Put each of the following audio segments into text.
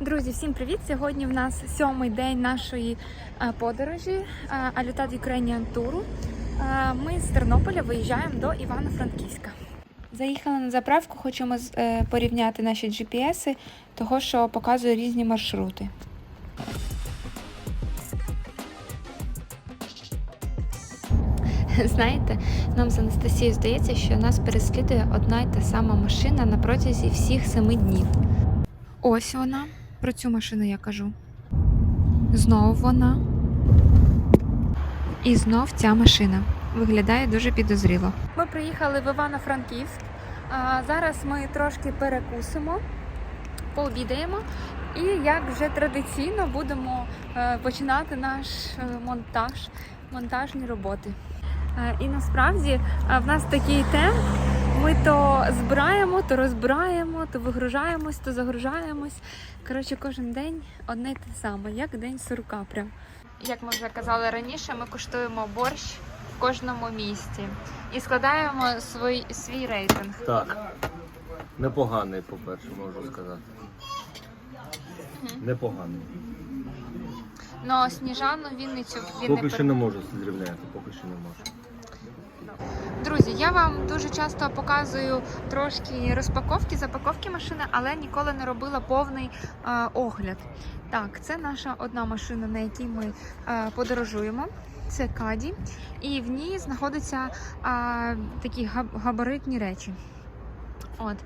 Друзі, всім привіт! Сьогодні в нас сьомий день нашої е, подорожі Алютат Ukrainian Tour. Ми з Тернополя виїжджаємо до Івано-Франківська. Заїхали на заправку, хочемо е, порівняти наші GPS, того що показує різні маршрути. Знаєте, нам з Анастасією здається, що нас переслідує одна й та сама машина на протязі всіх семи днів. Ось вона. Про цю машину я кажу. Знову вона. І знов ця машина. Виглядає дуже підозріло. Ми приїхали в Івано-Франківськ. Зараз ми трошки перекусимо, пообідаємо. І як вже традиційно будемо е, починати наш е, монтаж, монтажні роботи. Е, І насправді в нас такий темп. Ми то збираємо, то розбираємо, то вигружаємось, то загружаємось. Коротше, кожен день одне й те саме, як день сурка. Прям. Як ми вже казали раніше, ми куштуємо борщ в кожному місті і складаємо свій, свій рейтинг. Так. Непоганий, по-перше, можу сказати. Непоганий. Ну, Сніжану Вінницю він не Поки що не можу зрівняти, поки що не можу. Друзі, я вам дуже часто показую трошки розпаковки, запаковки машини, але ніколи не робила повний е, огляд. Так, це наша одна машина, на якій ми е, подорожуємо. Це Каді, і в ній знаходяться е, такі габаритні речі. От.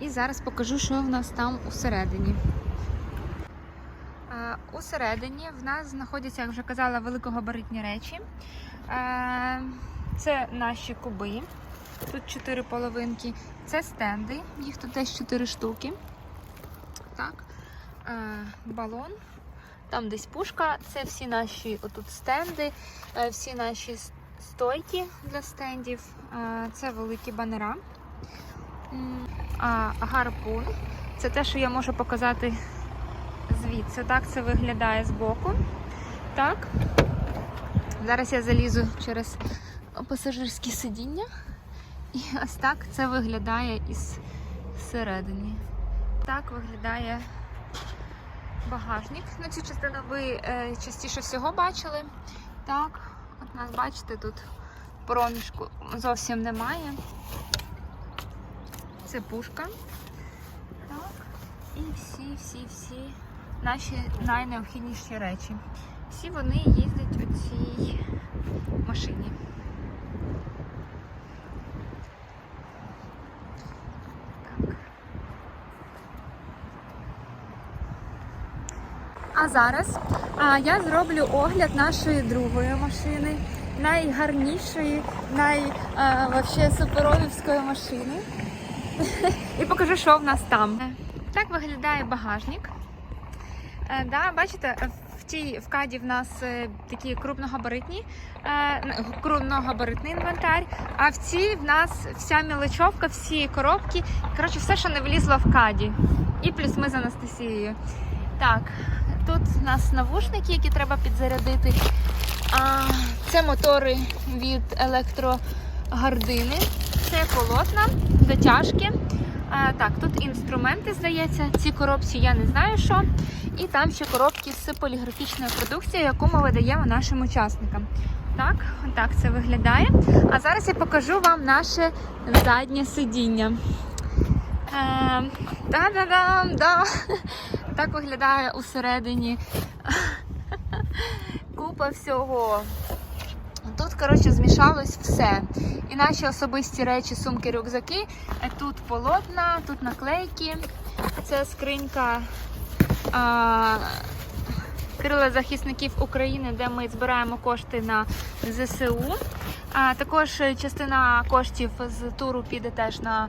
І зараз покажу, що в нас там усередині. Е, Усередині в нас знаходяться, як вже казала, великогабаритні речі. Е, Це наші куби. Тут чотири половинки. Це стенди, їх тут десь чотири штуки. Так. Е, Балон. Там десь пушка. Це всі наші отут стенди, е, всі наші стойки для стендів. Е, Це великі банера. А гарпун. Це те, що я можу показати звідси. Так це виглядає збоку. Так. Зараз я залізу через пасажирське сидіння. І ось так це виглядає із середини. Так виглядає багажник. На цю частину ви е, частіше всього бачили. Так, от нас бачите, тут проміжку зовсім немає. Це пушка. Так. І всі, всі, всі наші найнеобхідніші речі. Всі вони їздять у цій машині. Так. А зараз а, я зроблю огляд нашої другої машини, найгарнішої, най а, машини. І покажу, що в нас там. Так виглядає багажник. Е, да, бачите, в тій каді в нас е, такі крупногабаритні, е, крупногабаритний інвентар, а в цій в нас вся мілочовка, всі коробки, коротше, все, що не влізло в каді. І плюс ми з Анастасією. Так, тут у нас навушники, які треба підзарядити. А, це мотори від електрогардини. Це полотна, затяжки. А, так, тут інструменти, здається, ці коробці я не знаю що. І там ще коробки з поліграфічною продукцією, яку ми видаємо нашим учасникам. Так, так це виглядає. А зараз я покажу вам наше заднє сидіння. Е, Та-да-дам, да. Так виглядає усередині купа всього. Тут, коротше, змішалось все. І наші особисті речі, сумки, рюкзаки. Е, Тут полотна, тут наклейки. Це скринька а, крила захисників України, де ми збираємо кошти на ЗСУ. А також частина коштів з туру піде теж на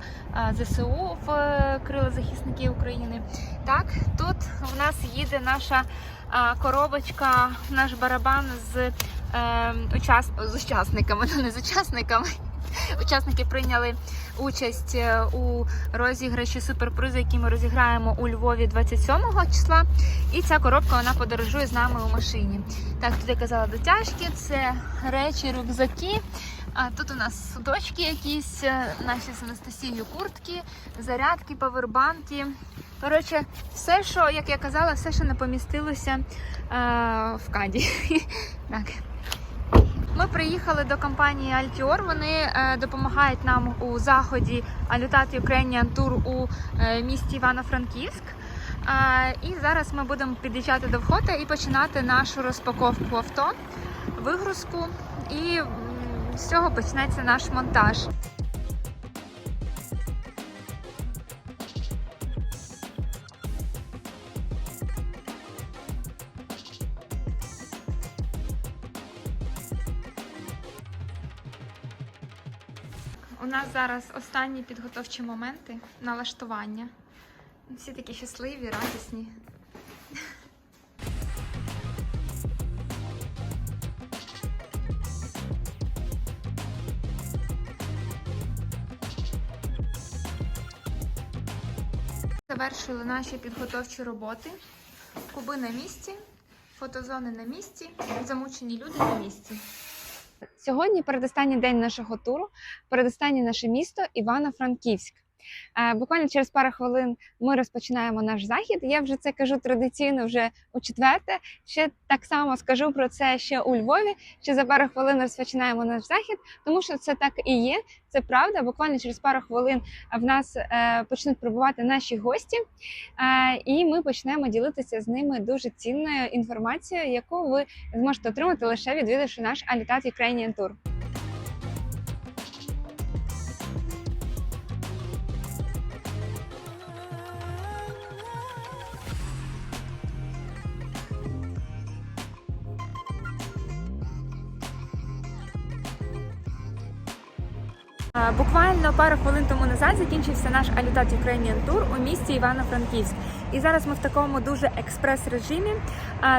ЗСУ в е, крила захисників України. Так, тут в нас їде наша коробочка, наш барабан з, е, учас... з учасниками, ну не з учасниками. Учасники прийняли участь е, у розіграші суперпризу, який ми розіграємо у Львові 27 числа. І ця коробка вона подорожує з нами у машині. Так, тут я казала дотяжки, це речі, рюкзаки. А тут у нас судочки якісь, е, наші з Анастасією куртки, зарядки, павербанки. Коротше, все, що, як я казала, все, що не помістилося е, в каді. так. Ми приїхали до компанії Altior. Вони е, допомагають нам у заході Алютат Ukrainian Tour у е, місті Івано-Франківськ. Е, і зараз ми будемо під'їжджати до входу і починати нашу розпаковку авто, вигрузку. І з цього почнеться наш монтаж. У нас зараз останні підготовчі моменти налаштування. Всі такі щасливі, радісні. Завершили наші підготовчі роботи. Куби на місці, фотозони на місці, замучені люди на місці. Сьогодні передостанній день нашого туру, передостаннє наше місто Івано-Франківськ. Е, Буквально через пару хвилин ми розпочинаємо наш захід. Я вже це кажу традиційно вже у четверте. Ще так само скажу про це ще у Львові. Ще за пару хвилин розпочинаємо наш захід, тому що це так і є. Це правда. Буквально через пару хвилин в нас е, почнуть прибувати наші гості, е, і ми почнемо ділитися з ними дуже цінною інформацією, яку ви зможете отримати лише відвідавши наш Alitat Ukrainian Tour. Буквально пару хвилин тому назад закінчився наш Алютат Ukrainian Tour у місті Івано-Франківськ. І зараз ми в такому дуже експрес-режимі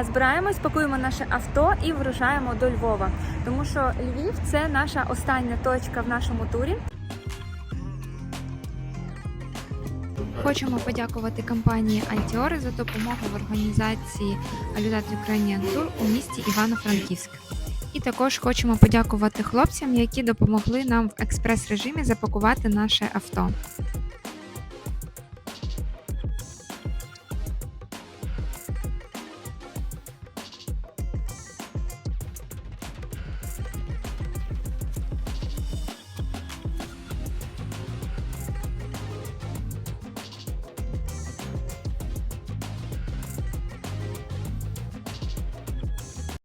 збираємось, пакуємо наше авто і вирушаємо до Львова. Тому що Львів це наша остання точка в нашому турі. Хочемо подякувати компанії Altior за допомогу в організації Алютат Ukrainian Tour у місті Івано-Франківськ. І також хочемо подякувати хлопцям, які допомогли нам в експрес-режимі запакувати наше авто.